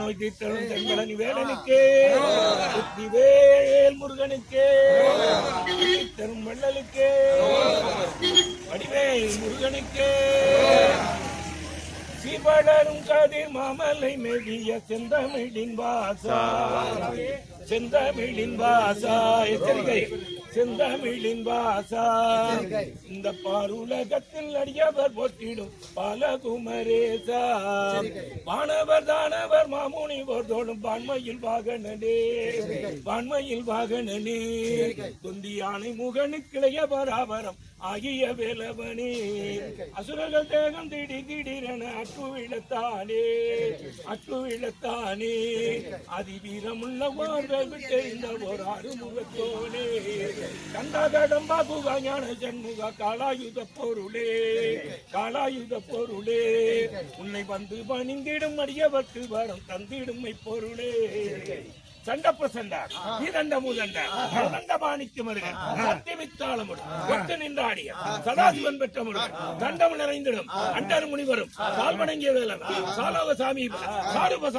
நோய் தீர்த்தலும் தென்பழனி வேலனுக்கே வேல் முருகனுக்கே தரும் வள்ளலுக்கே வடிவேல் முருகனுக்கே. சிவளரும் கதிர் மாமலை மெடிய செந்தமிழின் வாசா. செந்தமிழின் வாசா. எச்சரிக்கை. செந்தமிழின் வாசா. இந்த பாருலகத்தில் அடியவர் போட்டிடும் பல குமரேசா வானவர் தானவர் மாமுனிவர் தோடும் வான்மையில் வாகனனே. வான்மையில் வாகனனே. தொந்தி யானை முகனுக்கிளைய பராபரம் ஆகிய வேலவனே. அசுரர்கள் தேகம் திடி திடீரென அட்டு விழத்தானே அட்டு விழத்தானே அதிவீரமுள்ள வாழ்வை விட்டெறிந்த ஒரு அருமுகத்தோனே கண்டகடம்பா புகா ஞான ஜன்முக காலாயுத பொருளே காலாயுத பொருளே. உன்னை வந்து பணிந்திடும் அடியவர்க்கு வரம் தந்திடும் பொருளே. சண்ட பிரசண்ட. மாணிக்க ஒட்டு நின்றாடிய சதாசிவன் பெற்ற முருகன். தண்டம் நிறைந்திடும். அண்டர் முனிவரும் சால்வணங்கிய வேலன். சாலோக சாமி சாருப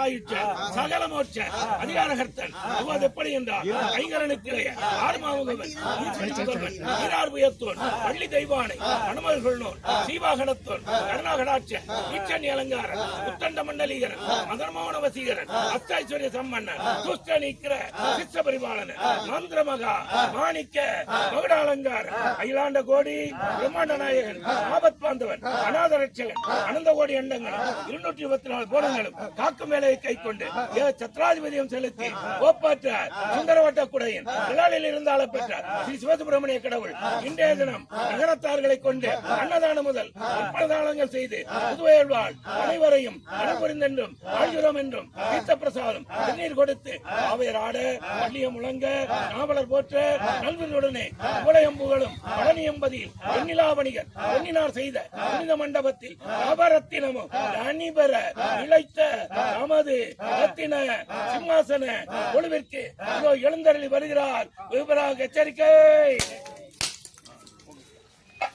சகல மோட்ச. அதிகாரகர்த்தன். அவ்வாறு எப்படி என்றால் ஐங்கரனுக்கிளைய ஆர்மாமுகவன் ஈரார் புயத்தோன். பள்ளி தெய்வானை. சீவாகனத்தோன் கருணாகடாட்ச. அலங்காரன். உத்தண்ட மண்டலீகரன். மதனமோன வசீகரன் அஷ்டைஸ்வரிய சம்மன்னன். துஷ்ட நீக்கிற சித்த பரிபாலன மந்திர மகா மாணிக்க மகுடாலங்கார் அகிலாண்ட கோடி பிரம்மாண்ட நாயகன் ஆபத் பாந்தவன் அநாத ரட்சகன் அனந்த கோடி அண்டங்கள் இருநூற்றி இருபத்தி நாலு கோணங்களும் காக்கும் வேலையை கை கொண்டு ஏ சத்ராதிபதியம் செலுத்தி ஓப்பாற்ற சுந்தரவட்ட குடையின் நிழலில் இருந்தால பெற்ற ஸ்ரீ சிவசுப்பிரமணிய கடவுள் இன்றைய தினம் நகரத்தார்களை கொண்டு அன்னதானம் முதல் அன்னதானங்கள் செய்து புதுவையல்வாள் அனைவரையும் அனுபுரிந்தென்றும் ஆழ்கிறோம் என்றும் தீர்த்த பிரசாதம் தண்ணீர் கொடுத்து அவையர் ஆட பள்ளியம் முழங்க நாவலர் போற்ற நல்வினுடனே உலகம் புகழும் பழனியம்பதியில் வெண்ணிலாவணிகர் பொன்னினார் செய்த புனித மண்டபத்தில் நவரத்தினமும் அணிபெற இழைத்த நமது ரத்தின சிம்மாசன குழுவிற்கு எழுந்தருளி வருகிறார் விபராக எச்சரிக்கை.